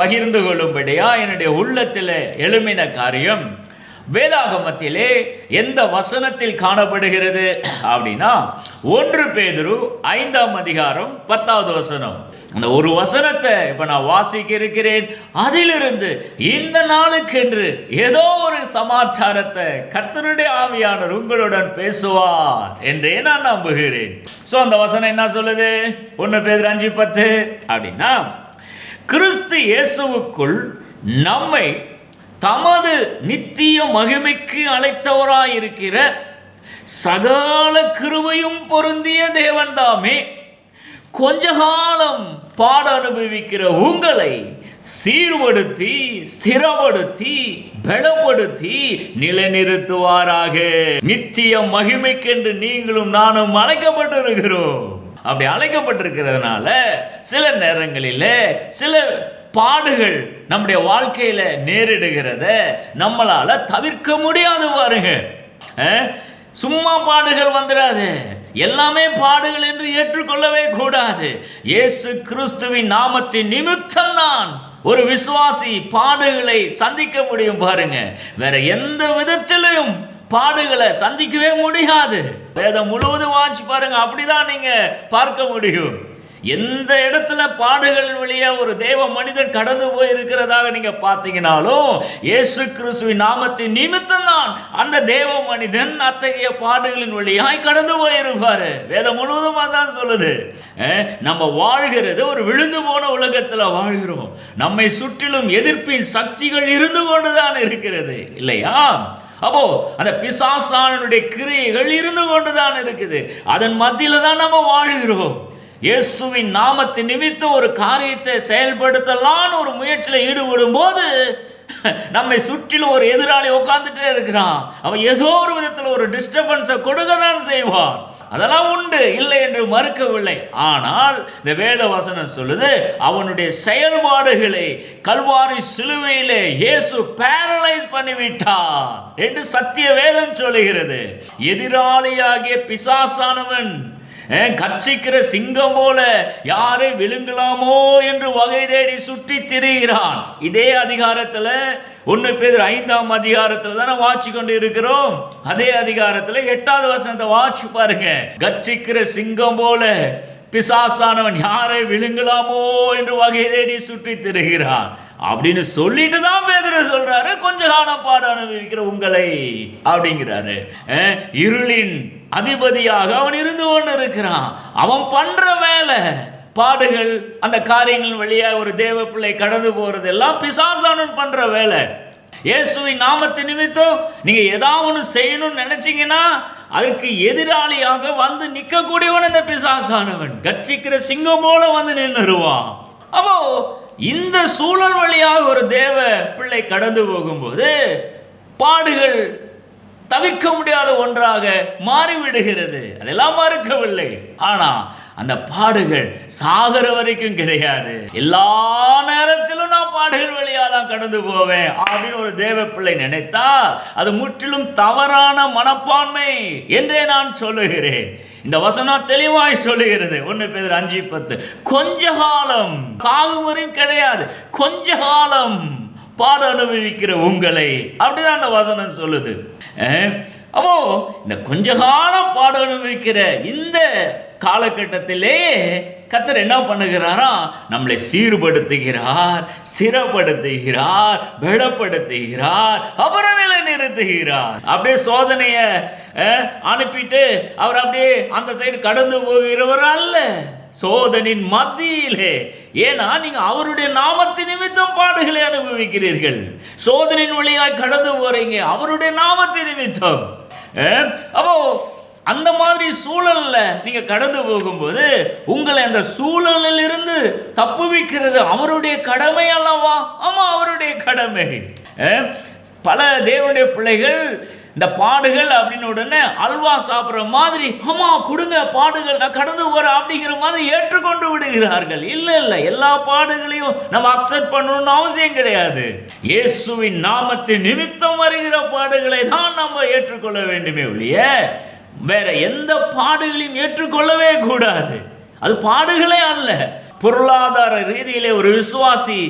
பகிர்ந்து கொள்ளும்படியா என்னுடைய உள்ளத்தில் எழுமின காரியம். வேதாகமத்திலே எந்த வசனத்தில் காணப்படுகிறது? அப்படின்னா ஒன்று பேதுரு ஐந்தாம் அதிகாரம் பத்தாவது வசனம். அந்த ஒரு வசனத்தை இப்ப நான் வாசிக்க இருக்கிறேன் அதிலிருந்து இந்த நாளுக்கென்று ஏதோ ஒரு சமாச்சாரத்தை கர்த்தருடைய ஆவியானவர் உங்களுடன் பேசுவார் என்றே நான் நம்புகிறேன். சோ அந்த வசனம் என்ன சொல்லுது? ஒன்று பேதுரு அஞ்சு பத்து. அப்படின்னா கிறிஸ்து இயேசுவுக்குள் நம்மை தமது நித்திய மகிமைக்கு அழைத்தவராயிருக்கிற சகல கிருவையும் பொருந்திய தேவன்தாமே கொஞ்ச காலம் பாட அனுபவிக்கிற உங்களை சீர்படுத்தி ஸ்திரப்படுத்தி பலப்படுத்தி நிலைநிறுத்துவாராக. நித்திய மகிமைக்கென்று நீங்களும் நானும் அழைக்கப்பட்டிருக்கிறோம். அப்படி அழைக்கப்பட்டிருக்கிறதுனால சில நேரங்களில் சில பாடுகள் நம்முடைய வாழ்க்கையில் நேரிடுகிறத நம்மளால் தவிர்க்க முடியாது பாருங்க. சும்மா பாடுகள் வந்துடாது. எல்லாமே பாடுகள் என்று ஏற்றுக்கொள்ளவே கூடாது. இயேசு கிறிஸ்துவின் நாமத்தின் நிமித்தம் தான் ஒரு விசுவாசி பாடுகளை சந்திக்க முடியும் பாருங்க. வேற எந்த விதத்திலும் பாடுகளை சந்திக்கவே முடியாது. வேதம் முழுவதும் வாட்சி பாருங்க அப்படிதான் நீங்க பார்க்க முடியும். எந்த இடத்துல பாடுகள் வழியா ஒரு தேவ மனிதன் கடந்து போய் இருக்கிறதாக நீங்க பார்த்தீங்கனாலும் இயேசு கிறிஸ்துவின் நாமத்தின் நிமித்தம் தான் அந்த தேவ மனிதன் அத்தகைய பாடுகளின் வழியாய் கடந்து போயிருப்பாரு. வேதம் முழுவதும் அதான் சொல்லுது. நம்ம வாழ்கிறது ஒரு விழுந்து போன உலகத்துல வாழ்கிறோம். நம்மை சுற்றிலும் எதிர்ப்பின் சக்திகள் இருந்து கொண்டுதான் இருக்கிறது. இல்லையா? அப்போ அந்த பிசாசானனுடைய கிரியைகள் இருந்து கொண்டுதான் இருக்குது. அதன் மத்தியில தான் நம்ம வாழ்கிறோம். இயேசுவின் நாமத்தை நிமித்த ஒரு காரியத்தை செயல்படுத்தலான்னு ஒரு முயற்சியில் ஈடுபடும் போது நம்மை சுற்றிலும் ஒரு எதிராளி உட்காந்துட்டே இருக்கிறான். அவன் ஏதோ ஒரு விதத்தில் ஒரு டிஸ்டர்பன்ஸை கொடுக்க தான் செய்வான். அதெல்லாம் உண்டு இல்லை என்று மறுக்கவில்லை. ஆனால் இந்த வேத வசனம் சொல்லுது அவனுடைய செயல்பாடுகளை கல்வாரி சிலுவையிலே இயேசு பேரலைஸ் பண்ணிவிட்டார் என்று சத்திய வேதம் சொல்லுகிறது. எதிராளியாகிய பிசாசானவன் அஹ், கர்ச்சிக்கிற சிங்கம் போல யாரை விழுங்கலாமோ என்று வகை தேடி சுற்றி திரிகிறான். இதே அதிகாரத்தில் ஒன்று பேர் ஐந்தாம் அதிகாரத்தில் தானே வாட்சி கொண்டு இருக்கிறோம் அதே அதிகாரத்தில் எட்டாவது வசனத்தை வாட்சி பாருங்க. கர்ச்சிக்கிற சிங்கம் போல பிசாசானவன் யாரை விழுங்கலாமோ என்று வகை தேடி சுற்றி திரிகிறான். அப்படின்னு சொல்லிட்டு தான் பேதுரு சொல்றாரு. கொஞ்ச காலம் பாட அனுபவிக்கிற உங்களை அப்படிங்கிறாரு. இருளின் அதிபதியாக அவன் இருந்து கொண்டு இருக்கிறான் அவன் பண்ற வேலை பாடுகள் அந்த காரியங்கள் வழியாக ஒரு தேவ பிள்ளை கடந்து போறது எல்லாம் பிசாசானன் பண்ற வேலை. இயேசுவின் நாமத்து நிமித்தம் நீங்க ஏதாவது ஒன்று செய்யணும்னு நினைச்சீங்கன்னா அதற்கு எதிராளியாக வந்து நிற்கக்கூடியவன் இந்த பிசாசானவன். கட்சிக்கிற சிங்கம் போல வந்து நின்றுருவான் அப்போ இந்த சூழல் வழியாக ஒரு தேவ பிள்ளை கடந்து போகும்போது பாடுகள் தவிர்க்க முடியாத ஒன்றாக மாறிவிடுகிறது. அதெல்லாம் மறுக்கவில்லை. ஆனா அந்த பாடுகள் சாகர வரைக்கும் கிடையாது. எல்லா நேரத்திலும் நான் பாடுகள் வழியாக தான் கடந்து போவேன் அப்படின்னு ஒரு தேவ பிள்ளை நினைத்தா அது முற்றிலும் தவறான மனப்பான்மை என்றே நான் சொல்லுகிறேன். இந்த வசனம் தெளிவாய் சொல்லுகிறது. ஒன்று பேர் அஞ்சு பத்து. கொஞ்ச காலம் சாகும் வரையும் கிடையாது. கொஞ்ச காலம் பாட அனுபவிக்கிற உங்களை. அப்படிதான் அந்த வசனம் சொல்லுது. அப்போ இந்த கொஞ்ச காலம் பாட அனுபவிக்கிற இந்த காலகட்டத்திலேயே கத்தர் என்ன பண்ணுகிறாரா? நம்மளை சீர்படுத்துகிறார் சிறப்படுத்துகிறார் பலப்படுத்துகிறார் அப்புறம் நிலை நிறுத்துகிறார் அப்படியே சோதனையை அனுப்பிட்டு அவர் அப்படியே அந்த சைடு கடந்து போகிறவர் அல்ல. சோதனின் மத்தியிலே. ஏன்னா நீங்கள் அவருடைய நாமத்தை நிமித்தம் பாடுகளை அனுபவிக்கிறீர்கள். சோதனின் வழியாய் கடந்து போறீங்க அவருடைய நாமத்தை நிமித்தம். அப்போ அந்த மாதிரி சூழலில் நீங்கள் கடந்து போகும்போது உங்களை அந்த சூழலில் இருந்து தப்புவிக்கிறது அவருடைய கடமை அல்லவா? ஆமா அவருடைய கடமை. பல தேவனுடைய பிள்ளைகள் இந்த பாடுகள் அப்படின்னு உடனே அல்வா சாப்பிட்ற மாதிரி அம்மா கொடுங்க பாடுகள் நான் கடந்து வர அப்படிங்கிற மாதிரி ஏற்றுக்கொண்டு விடுகிறார்கள். இல்லை இல்லை எல்லா பாடுகளையும் நம்ம அக்செப்ட் பண்ணணும்னு அவசியம் கிடையாது. இயேசுவின் நாமத்தின் நிமித்தம் வருகிற பாடுகளை தான் நம்ம ஏற்றுக்கொள்ள வேண்டுமே ஒழிய வேற எந்த பாடுகளையும் ஏற்றுக்கொள்ளவே கூடாது. அது பாடுகளே அல்ல. பொருளாதார ரீதியிலே ஒரு விசுவாசி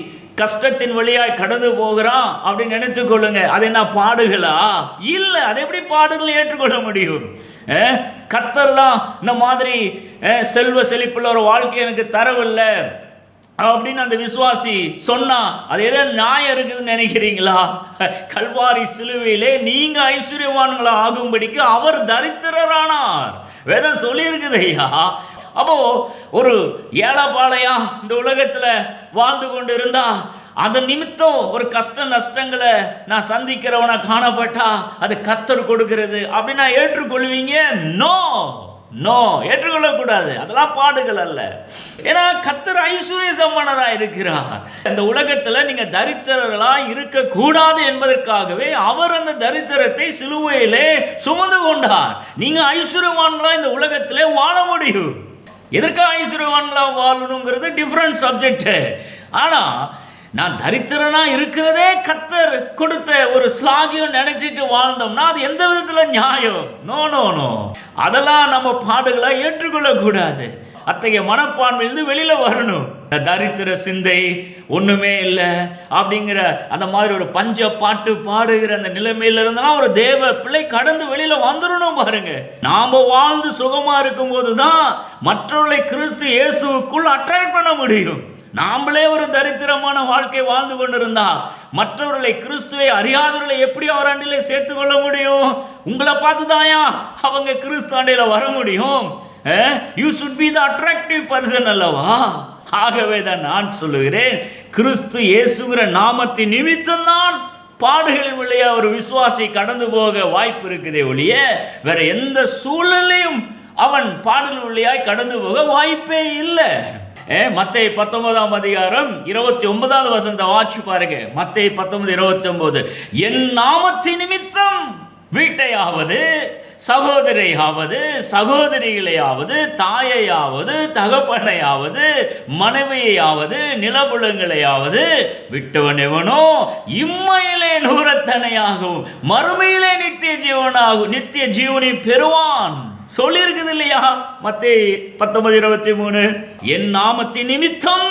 கஷ்டத்தின் வழியாய் கடந்து போகிறான் அப்படின்னு நினைத்துக் கொள்ளுங்க. அது என்ன பாடுகளா? இல்லை அதை எப்படி பாடுகளை ஏற்றுக்கொள்ள முடியும்? கத்தர் தான் இந்த மாதிரி செல்வ செழிப்புள்ள ஒரு வாழ்க்கை எனக்கு தரவில்லை அப்படின்னு அந்த விசுவாசி சொன்னா அது ஏதோ நியாயம் இருக்குதுன்னு நினைக்கிறீங்களா? கல்வாரி சிலுவையிலே நீங்க ஐஸ்வர்யவான்களா ஆகும்படிக்கு அவர் தரித்திரரானார். வேதம் சொல்லியிருக்குது ஐயா. அப்போ ஒரு ஏழப்பாளையா இந்த உலகத்தில் வாழ்ந்து கொண்டு இருந்தா அதன் நிமித்தம் ஒரு கஷ்ட நஷ்டங்களை நான் சந்திக்கிறவனா காணப்பட்டா அது கத்தர் கொடுக்கிறது அப்படின்னு நான் ஏற்றுக்கொள்வீங்க? நோ! நோ! ஏற்றுக்கொள்ளக்கூடாது. அதெல்லாம் பாடுகள் அல்ல. ஏன்னா கத்தர் ஐஸ்வர்ய சம்பனராக இருக்கிறார். இந்த உலகத்தில் நீங்கள் தரித்திரர்களாக இருக்கக்கூடாது என்பதற்காகவே அவர் அந்த தரித்திரத்தை சிலுவையிலே சுமந்து கொண்டார். நீங்கள் ஐஸ்வர்யவான்களா இந்த உலகத்திலே வாழ முடியும். எதற்காக ஐஸ்வர்யவான்களா வாழணுங்கிறது டிஃப்ரெண்ட் சப்ஜெக்ட்டு ஆனால் நான் தரித்திரனாக இருக்கிறதே கத்தர் கொடுத்த ஒரு ஸ்லாகியம் நினச்சிட்டு வாழ்ந்தோம்னா அது எந்த விதத்தில் நியாயம்? நோ நோ நோ அதெல்லாம் நம்ம பாடுகளை ஏற்றுக்கொள்ளக்கூடாது. அத்தகைய மனப்பான்மையிலிருந்து வெளியில வரணும். இந்த தரித்திர சிந்தை ஒண்ணுமே இல்லை அப்படிங்கிற அந்த மாதிரி ஒரு பஞ்ச பாட்டு பாடுகிற அந்த நிலைமையில இருந்தெல்லாம் ஒரு தேவ பிள்ளை கடந்து வெளியில வந்துடணும் பாருங்க. நாம வாழ்ந்து சுகமா இருக்கும்போது தான் மற்றவர்களை கிறிஸ்து இயேசுவுக்குள் அட்ராக்ட் பண்ண முடியும். நாமளே ஒரு தரித்திரமான வாழ்க்கை வாழ்ந்து கொண்டிருந்தா மற்றவர்களை கிறிஸ்துவை அறியாதவர்களை எப்படி அவர் ஆண்டிலே சேர்த்து கொள்ள முடியும்? உங்களை பார்த்து தாயா அவங்க கிறிஸ்து ஆண்டையில வர முடியும்? You should be the attractive person அல்லவா? ஆகவே தான் நான் சொல்லுகிறேன் கிறிஸ்து இயேசுங்கிற நாமத்தின் நிமித்தம்தான் பாடுகளின் ஒரு விசுவாசி கடந்து போக வாய்ப்பு இருக்குதே ஒழிய வேற எந்த சூழ்நிலையும் அவன் பாடல் வழியாய் கடந்து போக வாய்ப்பே இல்லை. மத்தை பத்தொன்பதாம் அதிகாரம் இருபத்தி ஒன்பதாவது வசந்த வாட்சி பாருங்க. மத்தை பத்தொன்பது இருபத்தி ஒன்பது. என் நாமத்தின் நிமித்தம் வீட்டையாவது சகோதரையாவது சகோதரிகளையாவது தாயையாவது தகப்பனையாவது மனைவியையாவது நிலபுலங்களையாவது விட்டவன் எவனோ இம்மையிலே நூறத்தனையாகவும் மறுமையிலே நித்திய ஜீவனாகும் நித்திய ஜீவனை பெறுவான். சொல்லியிருக்குது இல்லையா? மத்தே பத்தொன்பது இருபத்தி மூணு. என் நாமத்தின் நிமித்தம்.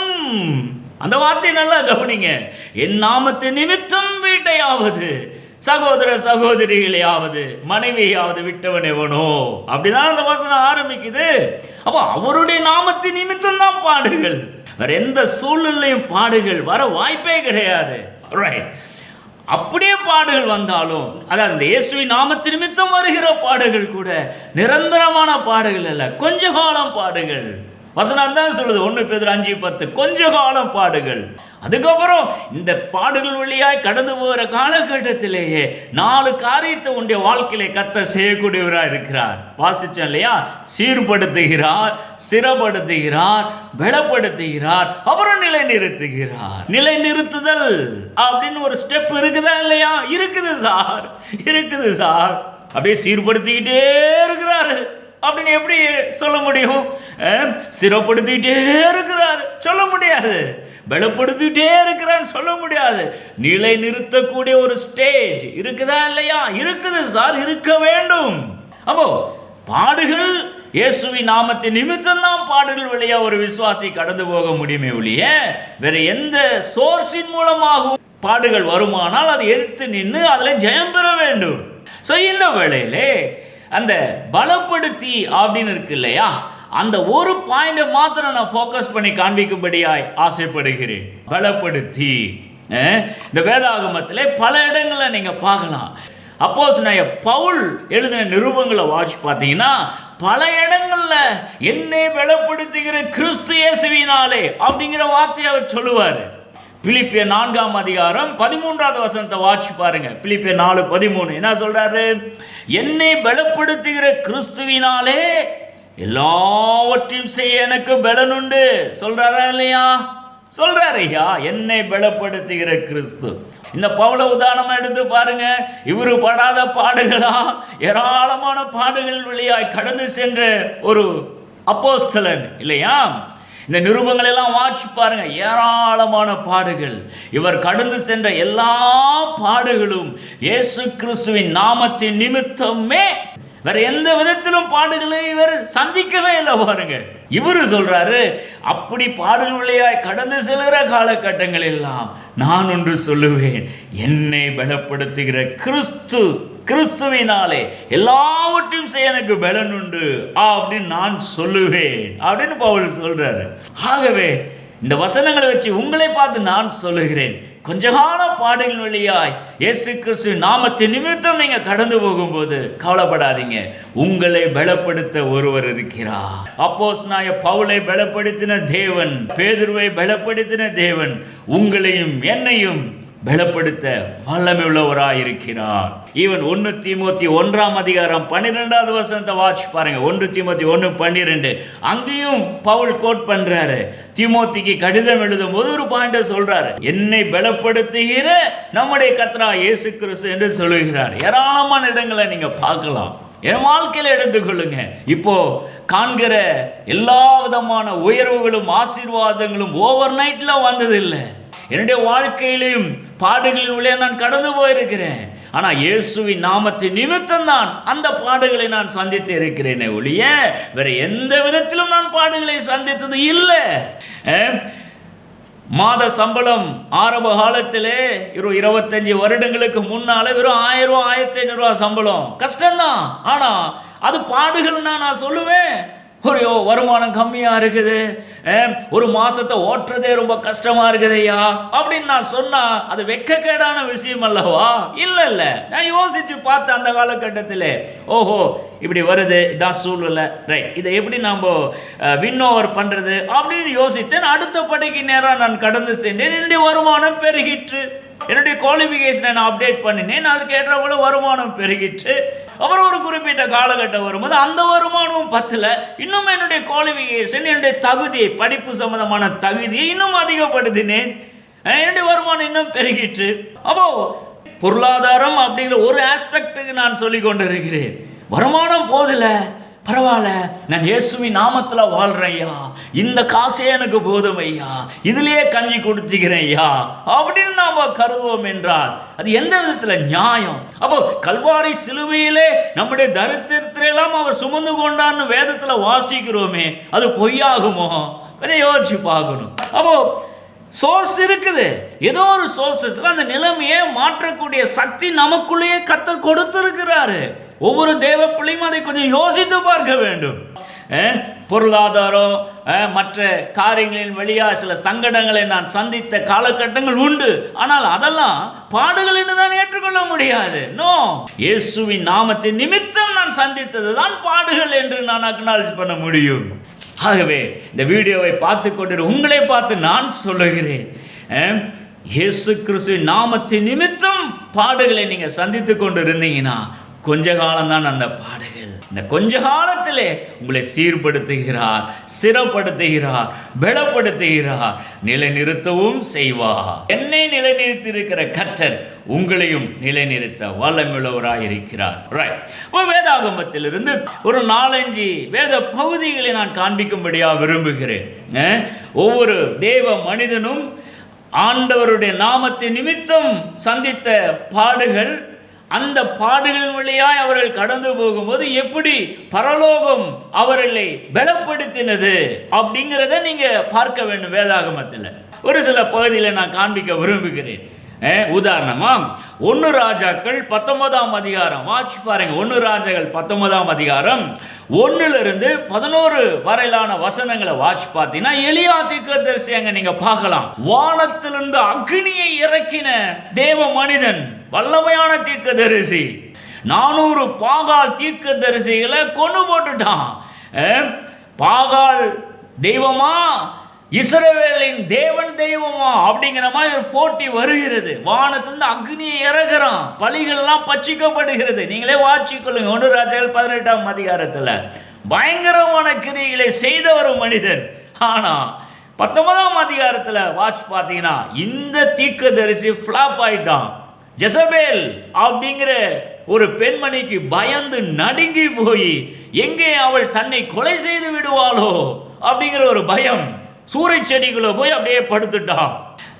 அந்த வார்த்தை நல்லா கவனிங்க. என் நாமத்தின் நிமித்தம் வீட்டையாவது சகோதர சகோதரிகளையாவது மனைவியாவது விட்டவன் எவனோ அப்படிதான் அந்த வசனம் ஆரம்பிக்குது. அப்போ அவருடைய நாமத்தின் நிமித்தம் தான் பாடுகள். வேற எந்த சூழ்நிலையும் பாடுகள் வர வாய்ப்பே கிடையாது. ரைட் அப்படியே பாடுகள் வந்தாலும் அதாவது இந்த இயேசுவின் நாமத்து நிமித்தம் வருகிற பாடுகள் கூட நிரந்தரமான பாடுகள் அல்ல. கொஞ்ச காலம் பாடுகள். வசனம் தான் சொல்லுது. ஒன்று பேர் அஞ்சு பத்து. கொஞ்ச காலம் பாடுகள். அதுக்கப்புறம் இந்த பாடுகள் வழியாய் கடந்து போகிற காலகட்டத்திலேயே நாலு காரியத்தை உன்னுடைய வாழ்க்கையில கத்த செய்யக்கூடியவராக இருக்கிறார். வாசிச்சோம் இல்லையா? சீர்படுத்துகிறார் சிறப்படுத்துகிறார் பலப்படுத்துகிறார் அப்புறம் நிலை நிறுத்துகிறார் நிலை நிறுத்துதல் அப்படின்னு ஒரு ஸ்டெப் இருக்குதா இல்லையா? இருக்குது சார். இருக்குது சார். அப்படியே சீர்படுத்திக்கிட்டே இருக்கிறாரு. அப்படின்னு எப்படி சொல்ல முடியும்? அஹ், இருக்கிறார். சொல்ல முடியாது. பலப்படுத்திக்கிட்டே இருக்கிறான்னு சொல்ல முடியாது. நிலை நிறுத்தக்கூடிய ஒரு ஸ்டேஜ் இருக்குதா இல்லையா? இருக்குது சார் இருக்க வேண்டும். அப்போ பாடுகள் இயேசுவின் நாமத்தின் நிமித்தம் தான் பாடுகள் வழியா ஒரு விசுவாசி கடந்து போக முடியுமே ஒழிய வேற எந்த சோர்ஸின் மூலமாகவும் பாடுகள் வருமானால் அதை எதிர்த்து நின்று அதில் ஜெயம் பெற வேண்டும். ஸோ இந்த வேளையிலே அந்த பலப்படுத்தி அப்படின்னு இருக்கு இல்லையா? அந்த ஒரு பாயிண்டை மாத்திரம் நான் ஃபோக்கஸ் பண்ணி காண்பிக்கும்படியாய் ஆசைப்படுகிறேன். பலப்படுத்தி. இந்த வேதாகமத்தில் பல இடங்களில் நீங்கள் பார்க்கலாம். அப்போஸ் நான் பவுல் எழுதின நிருபங்களை வாட்ச் பார்த்தீங்கன்னா பல இடங்களில் என்னை பலப்படுத்துகிற கிறிஸ்து இயேசுவினாலே அப்படிங்கிற வார்த்தையை அவர் சொல்லுவார். பிலிப்பிய நான்காம் அதிகாரம் பதிமூன்றாவது வசனத்தை வாட்சி பாருங்க. பிலிப்பிய நாலு பதிமூணு. என்ன சொல்றாரு? என்னை பலப்படுத்துகிற கிறிஸ்துவினாலே எல்லாவற்றையும் செய்ய எனக்கு பலனுண்டு சொல்றாரா இல்லையா? சொல்றாரு. ஐயா என்னை பலப்படுத்துகிற கிறிஸ்து. இந்த பவுல உதாரணமா எடுத்து பாருங்க. இவரு படாத பாடுகளா? ஏராளமான பாடுகள் வழியாய் கடந்து சென்ற ஒரு அப்போஸ்தலன் இல்லையா? இந்த நிருபங்கள் எல்லாம் வாட்சி பாருங்க ஏராளமான பாடுகள். இவர் கடந்து சென்ற எல்லா பாடுகளும் இயேசு கிறிஸ்துவின் நாமத்தின் நிமித்தமே வேற எந்த விதத்திலும் பாடுகளை இவர் சந்திக்கவே இல்லை பாருங்க. இவரு சொல்றாரு அப்படி பாடுகளையாய் கடந்து செல்கிற காலகட்டங்கள் எல்லாம் நான் ஒன்று சொல்லுவேன். என்னை பலப்படுத்துகிற கிறிஸ்து கிறிஸ்துவினாலே எல்லாவற்றையும் செய்ய எனக்கு பலன் உண்டு. அப்படின்னு நான் சொல்லுவேன். அப்படின்னு பவுல் சொல்றாரு. ஆகவே இந்த வசனங்களை வச்சு உங்களை பார்த்து நான் சொல்லுகிறேன். கொஞ்சகால பாடுகள் வழியாய் இயேசு கிறிஸ்து நாமத்தின் நிமித்தம் நீங்கள் கடந்து போகும்போது கவலைப்படாதீங்க. உங்களை பலப்படுத்த ஒருவர் இருக்கிறார். அப்போஸ் நாய பவுலை பலப்படுத்தின தேவன் பேதுருவை பலப்படுத்தின தேவன் உங்களையும் என்னையும் பலப்படுத்த வல்லமை இருக்கிறார் ஈவன் ஒன்று தீமோத்தி ஒன்றாம் அதிகாரம் பன்னிரெண்டாவது வசந்த வாட்ச் பாருங்க. ஒன்று தீமோத்தி ஒன்று பன்னிரெண்டு. அங்கேயும் பவுல் கோட் பண்றாரு. தீமோத்திக்கு கடிதம் எழுதும் போது ஒரு பாயிண்ட சொல்றாரு. என்னை பலப்படுத்துகிற நம்முடைய கத்ரா இயேசு கிறிஸ்து என்று சொல்லுகிறார். ஏராளமான இடங்களை நீங்க பார்க்கலாம். என் வாழ்க்கையில் எடுத்துக்கொள்ளுங்க. இப்போ காண்கிற எல்லா விதமான உயர்வுகளும் ஆசீர்வாதங்களும் ஓவர் நைட்ல வந்ததில்லை. என்னுடைய வாழ்க்கையிலையும் பாடுகளின் உள்ளே நான் கடந்து போயிருக்கிறேன். ஆனால் இயேசுவின் நாமத்தின் நிமித்தம் தான் அந்த பாடுகளை நான் சந்தித்து இருக்கிறேனே ஒழிய வேற எந்த விதத்திலும் நான் பாடுகளை சந்தித்தது இல்லை. மாத சம்பளம் ஆரம்ப காலத்திலே இரு இருபத்தஞ்சு வருடங்களுக்கு முன்னால வெறும் ஆயிரம் ரூபா ஆயிரத்தி ஐநூறுரூவா சம்பளம். கஷ்டம்தான். ஆனா அது பாடுகள்னா நான் சொல்லுவேன். ஒரு வருமானம் கம்மியாக இருக்குது. ஒரு மாதத்தை ஓட்டுறதே ரொம்ப கஷ்டமாக இருக்குதையா அப்படின்னு நான் சொன்னால் அது வெக்கக்கேடான விஷயம் அல்லவா? இல்லை இல்லை. நான் யோசித்து பார்த்தேன் அந்த காலகட்டத்தில் ஓஹோ இப்படி வருது இதான் சூழ்நிலை. ரைட் இதை எப்படி நாம் வின் ஓவர் பண்ணுறது அப்படின்னு யோசித்தேன். அடுத்த படிக்கு நேரம் நான் கடந்து சென்றேன். என்னுடைய வருமானம் பெருகிற்று. என்னுடைய குவாலிஃபிகேஷனை நான் அப்டேட் பண்ணினேன். அதுக்கு ஏற்றபோல வருமானம் பெருகிட்டு அப்புறம் ஒரு குறிப்பிட்ட காலகட்டம் வரும்போது அந்த வருமானமும் பத்தில். இன்னும் என்னுடைய குவாலிஃபிகேஷன் என்னுடைய தகுதி படிப்பு சம்பந்தமான தகுதியை இன்னும் அதிகப்படுத்தினேன். என்னுடைய வருமானம் இன்னும் பெருகிட்டு அப்போ பொருளாதாரம் அப்படிங்கிற ஒரு ஆஸ்பெக்டுக்கு நான் சொல்லி கொண்டு இருக்கிறேன் வருமானம் போதில்லை பரவாயில்ல நான் இயேசுவின் நாமத்தில் வாழ்கிறேன் ஐயா இந்த காசே எனக்கு போதும் ஐயா. இதிலேயே கஞ்சி குடிச்சுக்கிறேன் ஐயா. அப்படின்னு நாம் கருதுவோம் என்றால் அது எந்த விதத்தில் நியாயம்? அப்போ கல்வாரி சிலுவையிலே நம்முடைய தரித்திரத்திலெல்லாம் அவர் சுமந்து கொண்டான்னு வேதத்தில் வாசிக்கிறோமே அது பொய்யாகுமோ? அதை யோசிச்சு பார்க்கணும். அப்போ சோர்ஸ் இருக்குது. ஏதோ ஒரு சோர்சஸ்ல அந்த நிலைமையை மாற்றக்கூடிய சக்தி நமக்குள்ளேயே கத்தர் கொடுத்துருக்கிறாரு. ஒவ்வொரு தேவ பிள்ளையும் அதை கொஞ்சம் யோசித்து பார்க்க வேண்டும். பொருளாதாரம் மற்ற காரியங்களின் வழியாக சில சங்கடங்களை நான் சந்தித்த காலகட்டங்கள் உண்டு. ஆனால் அதெல்லாம் பாடுகள் என்று நான் ஏற்றுக்கொள்ள முடியாது. நோ இயேசுவின் நாமத்தின் நிமித்தம் நான் சந்தித்தது தான் பாடுகள் என்று நான் அக்னாலஜ் பண்ண முடியும். ஆகவே இந்த வீடியோவை பார்த்து கொண்டு உங்களை பார்த்து நான் சொல்லுகிறேன். இயேசு கிறிஸ்துவின் நாமத்தின் நிமித்தம் பாடுகளை நீங்கள் சந்தித்து கொண்டு இருந்தீங்கன்னா கொஞ்ச காலம்தான் அந்த பாடுகள் இந்த கொஞ்ச காலத்திலே உங்களை சீர்படுத்துகிறார் சிறப்படுத்துகிறார் பலப்படுத்துகிறார் நிலைநிறுத்தவும் செய்வார். என்னை நிலைநிறுத்தியிருக்கிற கற்றர் உங்களையும் நிலைநிறுத்த வல்லமுள்ளவராக இருக்கிறார். ரைட் இப்போ வேதாகமத்திலிருந்து ஒரு நாலஞ்சு வேத பகுதிகளை நான் காண்பிக்கும்படியா விரும்புகிறேன். ஒவ்வொரு தேவ மனிதனும் ஆண்டவருடைய நாமத்தின் நிமித்தம் சந்தித்த பாடுகள் அந்த பாடுகளின் வழியாய் அவர்கள் கடந்து போகும்போது எப்படி பரலோகம் அவர்களை பலப்படுத்தினது அப்படிங்கிறத நீங்க பார்க்க வேண்டும் வேதாகமத்தில். ஒரு சில பகுதியில் நான் காண்பிக்க விரும்புகிறேன். உதாரணமா ஒன்று ராஜாக்கள் பத்தொன்பதாம் அதிகாரம். வாட்ச் பாருங்க ஒன்று ராஜாக்கள் பத்தொன்பதாம் அதிகாரம். ஒண்ணுல பதினோரு வரையிலான வசனங்களை வாட்ச் பார்த்தீங்கன்னா எளியா தீர்க்கதரிசி அங்கே நீங்க பார்க்கலாம். வானத்திலிருந்து அக்னியை இறக்கின தேவ மனிதன் வல்லமையான தீர்க்கதரிசி நானூறு பாகால் தீர்க்கதரிசிகளை கொண்டு போட்டுட்டான். பாகால் தெய்வமா இஸ்ரவேலின் தேவன் தெய்வமா அப்படிங்கிற மாதிரி ஒரு போட்டி வருகிறது. வானத்திலிருந்து அக்னியை இறகுறான் பலிகள்லாம் எல்லாம் நீங்களே வாட்சிக்கொள்ளுங்க ஒன்று ராஜாக்கள் பதினெட்டாம் அதிகாரத்தில். பயங்கரமான கிரிகளை செய்த ஒரு மனிதன். ஆனா பத்தொன்பதாம் அதிகாரத்தில் வாட்ச் பார்த்தீங்கன்னா இந்த தீர்க்கதரிசி ஃப்ளாப் ஆயிட்டான். ஜெசபேல் அப்படிங்கிற ஒரு பெண்மணிக்கு பயந்து நடுங்கி போய் எங்கே அவள் தன்னை கொலை செய்து விடுவாளோ அப்படிங்கிற ஒரு பயம். சூறை செடிக்குள்ளே போய் அப்படியே படுத்துட்டான்.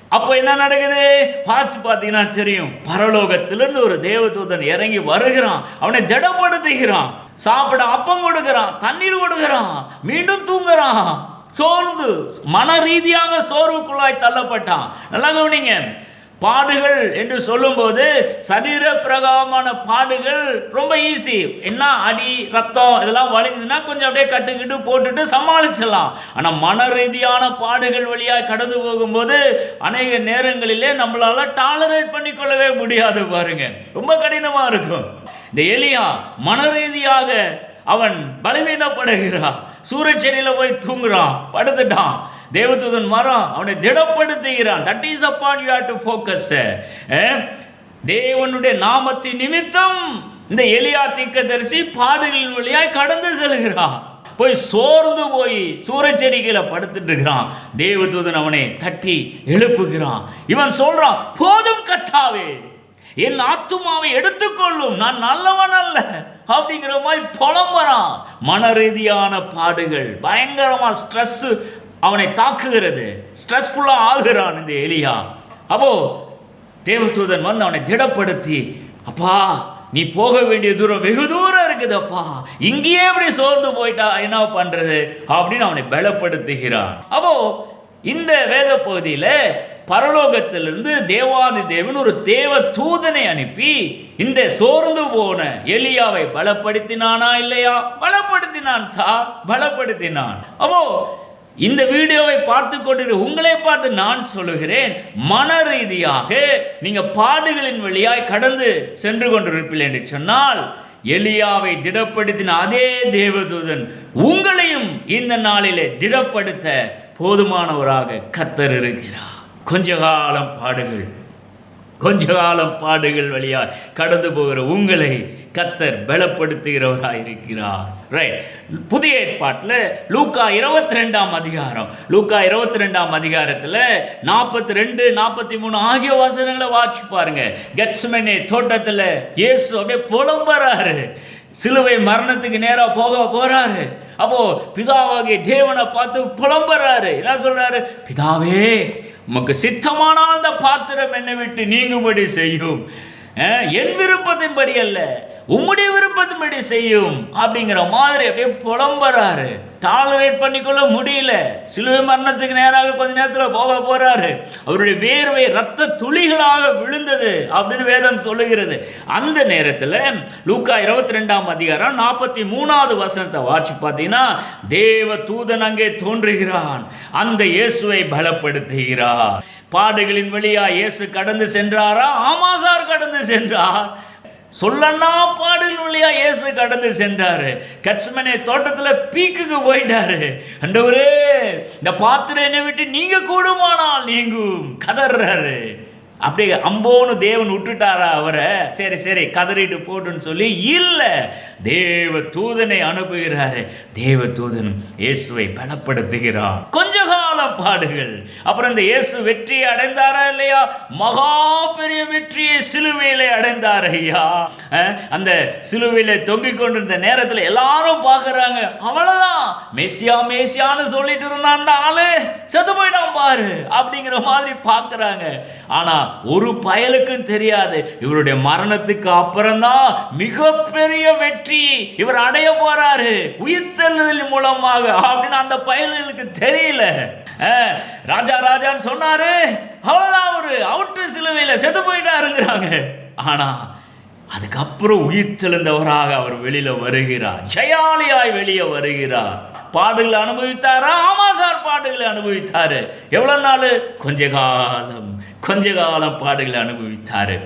அப்போ என்ன நடக்குது? பார்த்து பார்த்தீங்கன்னா தெரியும். பரலோகத்திலிருந்து ஒரு தேவதூதன் இறங்கி வருகிறான். அவனை திடப்படுத்துகிறான். சாப்பிட அப்பம் கொடுக்கிறான். தண்ணீர் கொடுக்கிறான். மீண்டும் தூங்குறான். சோர்ந்து மன ரீதியாக சோர்வுக்குள்ளாய் தள்ளப்பட்டான். நல்லா கவனிங்க. பாடுகள் என்று சொல்லும்போது சரீர பிரகாரமான பாடுகள் ரொம்ப ஈஸி என்ன அடி ரத்தம் இதெல்லாம் வலிக்குதுன்னா கொஞ்சம் அப்படியே கட்டுக்கிட்டு போட்டுட்டு சமாளிச்சிடலாம். ஆனால் மன ரீதியான பாடுகள் வழியாக கடந்து போகும்போது அநேக நேரங்களிலே நம்மளால் டாலரேட் பண்ணிக்கொள்ளவே முடியாது பாருங்க. ரொம்ப கடினமாக இருக்கும். இந்த எலியா மன ரீதியாக அவன் பலவீனப்படுகிறான். சூரச்செடியில் போய் தூங்குறான் படுத்துட்டான். தேவதூதன் மரம் அவனை திடப்படுத்துகிறான். That is upon you have to focus தேவனுடைய நாமத்தின் நிமித்தம் இந்த எலியா தரிசி பாடுகளின் வழியாய் கடந்து செல்கிறான். போய் சோர்ந்து போய் சூரச்செடிகளை படுத்துட்டு இருக்கிறான். தேவதூதன் அவனை தட்டி எழுப்புகிறான். இவன் சொல்றான் போதும் கத்தாவே என் ஆத்துமாவை எடுத்துக்கொள்ளும். நான் நல்லவன் அல்ல. அப்படிங்கிற மாதிரி புலம்புறான். மன ரீதியான பாடுகள் பயங்கரமா ஸ்ட்ரெஸ் அவனை தாக்குகிறது. ஸ்ட்ரெஸ்ஃபுல்லாக ஆகிறான் இந்த எலியா. அப்போ தேவதூதன் வந்து அவனை திடப்படுத்தி அப்பா நீ போக வேண்டிய தூரம் வெகு தூரம் இருக்குதப்பா. இங்கேயே இப்படி சோர்ந்து போயிட்டா என்ன பண்றது? அப்படின்னு அவனை பலப்படுத்துகிறான். அப்போ இந்த வேத பகுதியில் பரலோகத்திலிருந்து தேவாதி தேவன் ஒரு தேவ தூதனை அனுப்பி இந்த சோர்ந்து போன எலியாவை பலப்படுத்தினானா இல்லையா? பலப்படுத்தினான் சார். பலப்படுத்தினான். அப்போ இந்த வீடியோவை பார்த்து கொண்டிரு உங்களை பார்த்து நான் சொல்லுகிறேன் மன ரீதியாக நீங்க பாடுகளின் வழியாய் கடந்து சென்று கொண்டிருப்பீர்கள் என்று சொன்னால் எலியாவை திடப்படுத்தின அதே தேவதூதன் உங்களையும் இந்த நாளிலே திடப்படுத்த போதுமானவராக கத்தர் இருக்கிறார். கொஞ்ச காலம் பாடுகள் கொஞ்ச காலம் பாடுகள் வழியாய் கடந்து போகிற உங்களை கத்தர் பலப்படுத்துகிறவராய் இருக்கிறார் ரைட் புதிய ஏற்பாட்டில் லூக்கா இருபத்தி ரெண்டாம் அதிகாரம். லூக்கா இருபத்தி ரெண்டாம் அதிகாரத்தில் நாற்பத்தி ரெண்டு நாற்பத்தி மூணு ஆகிய வசனங்களை வாட்சி பாருங்க. கெட்ஸ்மெனே தோட்டத்தில் இயேசு அப்படியே புலம்புறாரு. சிலுவை மரணத்துக்கு நேராக போக போறாரு. அப்போ பிதாவாகிய தேவனை பார்த்து புலம்புறாரு. என்ன சொல்கிறாரு பிதாவே உமக்கு சித்தமானால் அந்த பாத்திரம் என்னை விட்டு நீங்கும்படி செய்யும். என் விருப்பத்தின்படி அல்ல. உம்முடைய விருப்பத்தின்படி செய்யும் அப்படிங்கிற மாதிரி அப்படியே புலம்புறாரு. டாலரேட் பண்ணிக்கொள்ள முடியல. சிலுவை மரணத்துக்கு நேராக கொஞ்ச நேரத்தில் போக போறாரு. அவருடைய வேர்வை ரத்த துளிகளாக விழுந்தது அப்படின்னு வேதம் சொல்லுகிறது. அந்த நேரத்தில் லூக்கா இருபத்தி ரெண்டாம் அதிகாரம் நாற்பத்தி மூணாவது வசனத்தை வாட்சி பார்த்தீங்கன்னா தேவ தூதன் அங்கே தோன்றுகிறான். அந்த இயேசுவை பலப்படுத்துகிறார். பாடுகளின் வழியா இயேசு கடந்து சென்றாரா? ஆமா சார் கடந்து சென்றார். சொல்லன்னா பாடல் வழியா இயேசு கடந்து சென்றாரு. கட்சுமனை தோட்டத்தில் பீக்குக்கு போயிட்டாரு. அண்டவரே இந்த பாத்திரம் என்னை விட்டு நீங்க கூடுமானால் நீங்கும். கதறாரு அப்படியே அம்போன்னு தேவன் விட்டுட்டாரா அவரை? சரி சரி கதறிட்டு போட்டுன்னு சொல்லி இல்லை தேவ தூதனை அனுப்புகிறாரு. தேவ தூதன் இயேசுவை பலப்படுத்துகிறான். கொஞ்ச காலம் பாடுகள் அப்புறம் இந்த இயேசு வெற்றியை அடைந்தாரா இல்லையா? மகா பெரிய வெற்றியை சிலுவையில அடைந்தார் ஐயா. அந்த சிலுவையில தொங்கிக் கொண்டிருந்த நேரத்தில் எல்லாரும் பார்க்குறாங்க. அவ்வளோதான் மெஸ்ஸியா மெஸ்ஸியான்னு சொல்லிட்டு இருந்தான் அந்த ஆளு. செத்து போயிட்டான் பாரு அப்படிங்கிற மாதிரி பார்க்குறாங்க. ஆனால் ஒரு பயலுக்கும் தெரியாது. இவருடைய மரணத்துக்கு அப்புறம்தான் மிகப்பெரிய வெற்றி இவர் அடைய போறாரு. உயிர்த்தெழுதல் மூலமாக. அப்படின்னு அந்த பயல்களுக்கு தெரியல. ராஜா ராஜான்னு சொன்னாரு. அவ்வளவுதான் அவரு. அவுட்டு சிலுவையில செத்து போயிட்டாருங்கிறாங்க. ஆனா அதுக்கப்புறம் உயிர் தெழுந்தவராக அவர் வெளியில வருகிறார். ஜெயாலியாய் வெளியே வருகிறார். பாடுகளை அனுபவித்தாரா? ஆமா சார் பாடுகளை அனுபவித்தாரு. எவ்வளவு நாள்? கொஞ்ச காலம். கொஞ்ச காலம் பாடுகளை அனுபவித்தார்.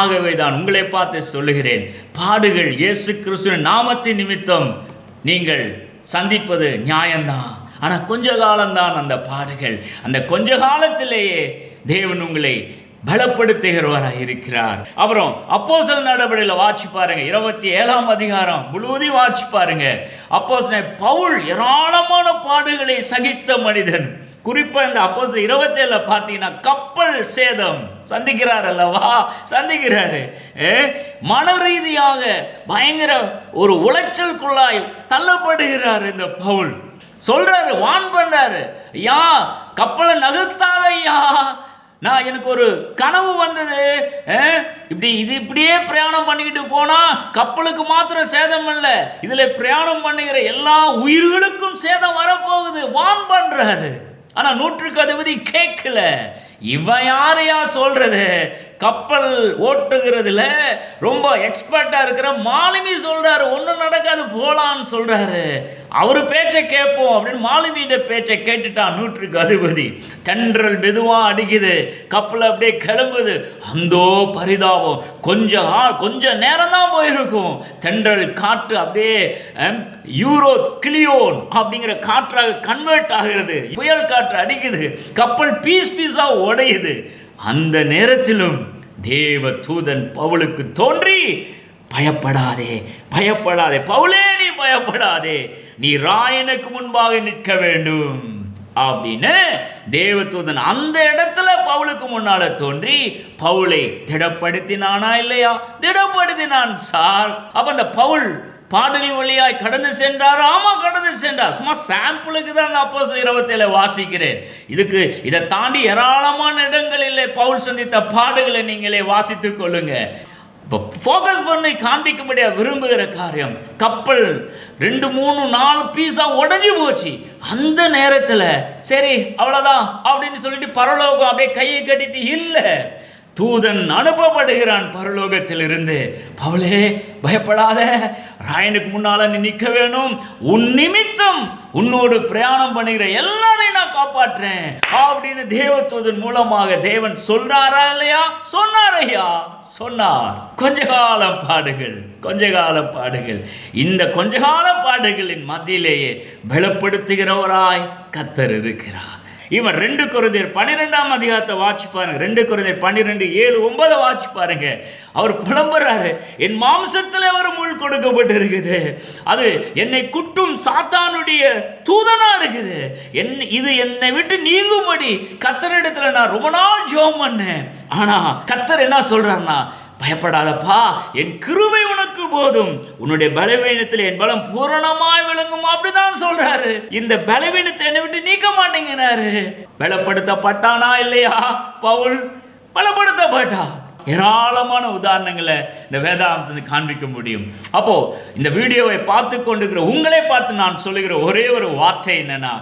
ஆகவே தான் உங்களை பார்த்து சொல்லுகிறேன் பாடுகள் இயேசு கிறிஸ்துவின் நாமத்தின் நிமித்தம் நீங்கள் சந்திப்பது நியாயம்தான் ஆனால் கொஞ்ச காலம்தான் அந்த பாடுகள். அந்த கொஞ்ச காலத்திலேயே தேவன் உங்களை பலப்படுத்துகிறவராக இருக்கிறார். அப்புறம் அப்போஸ்தலர் நடவடிக்கையில் வாட்சி பாருங்க இருபத்தி ஏழாம் அதிகாரம் முழுவதையும் வாட்சி பாருங்க. அப்போஸ்தலன் பவுல் ஏராளமான பாடுகளை சகித்த மனிதன். குறிப்பாக இந்த அப்போஸ் இருபத்தேழில் பார்த்தீங்கன்னா கப்பல் சேதம். சந்திக்கிறார் அல்லவா சந்திக்கிறாரு. ஏ, மன ரீதியாக பயங்கர ஒரு உளைச்சலுக்குள்ளாய் தள்ளப்படுகிறார் இந்த பவுல். சொல்றாரு வான் பண்றாரு ஐயா கப்பலை நகர்த்தாத ஐயா நான் எனக்கு ஒரு கனவு வந்தது. இப்படி இது இப்படியே பிரயாணம் பண்ணிக்கிட்டு போனா கப்பலுக்கு மாத்திரம் சேதம் இல்லை. இதுல பிரயாணம் பண்ணுகிற எல்லா உயிர்களுக்கும் சேதம் வரப்போகுது. வான் பண்றாரு. ஆனா நூற்றுக்கு அதிபதி கேட்கல. இவன் யாரையா சொல்றது? கப்பல் ஓட்டுகிறதுல ரொம்ப எக்ஸ்பர்ட்டாக இருக்கிற மாலுமி சொல்கிறாரு ஒன்றும் நடக்காது போகலான்னு சொல்கிறாரு அவர் பேச்சை கேட்போம் அப்படின்னு மாலுமியிட பேச்சை கேட்டுட்டான் நூற்றுக்கு அதிபதி. தென்றல் மெதுவாக அடிக்குது கப்பல் அப்படியே கிளம்புது. அந்தோ பரிதாபம். கொஞ்சம் ஆ- கொஞ்ச நேரம் தான் போயிருக்கும். தென்றல் காற்று அப்படியே யூரோ கிளியோன் அப்படிங்கிற காற்றாக கன்வெர்ட் ஆகிறது. புயல் காற்று அடிக்குது. கப்பல் பீஸ் பீஸாக உடையுது. அந்த நேரத்திலும் தேவ தூதன் பவுலுக்கு தோன்றி பயப்படாதே பயப்படாதே பவுலே நீ பயப்படாதே நீ ராயனுக்கு முன்பாக நிற்க வேண்டும். அப்படின்னு தேவதூதன் அந்த இடத்துல பவுலுக்கு முன்னால தோன்றி பவுலை திடப்படுத்தினானா இல்லையா? திடப்படுத்தினான் சார். அப்ப அந்த பவுல் பாடுகள் வழியாய் கடந்து சென்றார் ஆமாம் கடந்து சென்றார். சும்மா சாம்பிளுக்கு தான் அந்த அப்போ இருபத்தேழு வாசிக்கிறேன். இதுக்கு இதை தாண்டி ஏராளமான இடங்களில் பவுல் சந்தித்த பாடுகளை நீங்களே வாசித்துக் கொள்ளுங்க. இப்போ ஃபோக்கஸ் பண்ணி காண்பிக்கும்படியா விரும்புகிற காரியம் கப்பல் ரெண்டு மூணு நாலு பீஸாக உடஞ்சி போச்சு. அந்த நேரத்தில் சரி அவ்வளோதான் அப்படின்னு சொல்லிட்டு பரலோகம் அப்படியே கையை கட்டிட்டு இல்லை தூதன் அனுப்பப்படுகிறான் பரலோகத்திலிருந்து. பவுலே பயப்படாத. ராயனுக்கு முன்னால நீ நிற்க வேணும். உன் நிமித்தம் உன்னோடு பிரயாணம் பண்ணுகிற எல்லாரையும் நான் காப்பாற்றுறேன் அப்படின்னு தேவதூதன் மூலமாக தேவன் சொல்றாரா இல்லையா? சொன்னார் ஐயா சொன்னார். கொஞ்ச காலம் பாடுகள் கொஞ்ச கால பாடுகள் இந்த கொஞ்ச கால பாடுகளின் மத்தியிலேயே பலப்படுத்துகிறவராய் கத்தர் இருக்கிறார். இவன் ரெண்டு குருதியர் பன்னிரெண்டாம் அதிகாரத்தை வாட்சி பாருங்க. ரெண்டு குருதியர் பன்னிரெண்டு ஏழு ஒன்பதை வாட்சி பாருங்க. அவர் புலம்புறாரு. என் மாம்சத்தில் ஒரு முள் கொடுக்கப்பட்டு இருக்குது அது என்னை குட்டும் சாத்தானுடைய தூதனா இருக்குது. என் இது என்னை விட்டு நீங்கும்படி கத்தரிடத்துல நான் ரொம்ப நாள் ஜோம் பண்ணேன். ஆனா கத்தர் என்ன சொல்றாருன்னா பயப்படாதப்பா என் கிருவை உனக்கு போதும். உன்னுடைய பலவீனத்தில் என் பலம் பூரணமாய் விளங்கும்? அப்படிதான் சொல்றாரு. இந்த பலவீனத்தை என்னை விட்டு நீக்க மாட்டேங்கிறாரு. பலப்படுத்தப்பட்டானா இல்லையா? பவுல் பலப்படுத்தப்பட்டா. ஏராளமான உதாரணங்களை இந்த வேதாந்தத்தை காண்பிக்க முடியும். அப்போ இந்த வீடியோவை பார்த்து கொண்டிருக்கிற உங்களை பார்த்து நான் சொல்லுகிற ஒரே ஒரு வார்த்தை என்னன்னா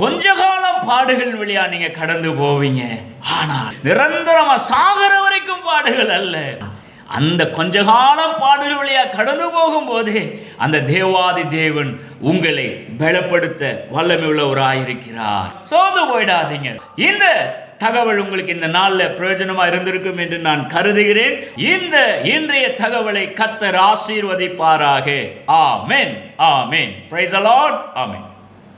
கொஞ்ச காலம் பாடுகள் வழியா நீங்க கடந்து போவீங்க. ஆனால் நிரந்தரமா சாகர வரைக்கும் பாடுகள் அல்ல. அந்த கொஞ்ச காலம் பாடுகள் வழியா கடந்து போகும்போதே அந்த தேவாதி தேவன் உங்களை பலப்படுத்த வல்லமை உள்ளவராயிருக்கிறார் சோர்ந்து போயிடாதீங்க. இந்த தகவல் உங்களுக்கு இந்த நாளில் பிரயோஜனமா இருந்திருக்கும் என்று நான் கருதுகிறேன். இந்த இன்றைய தகவலை கத்தர் ஆசீர்வதிப்பாராக. ஆமேன். ஆமேன். பிரைஸ் அலாட் ஆமேன்.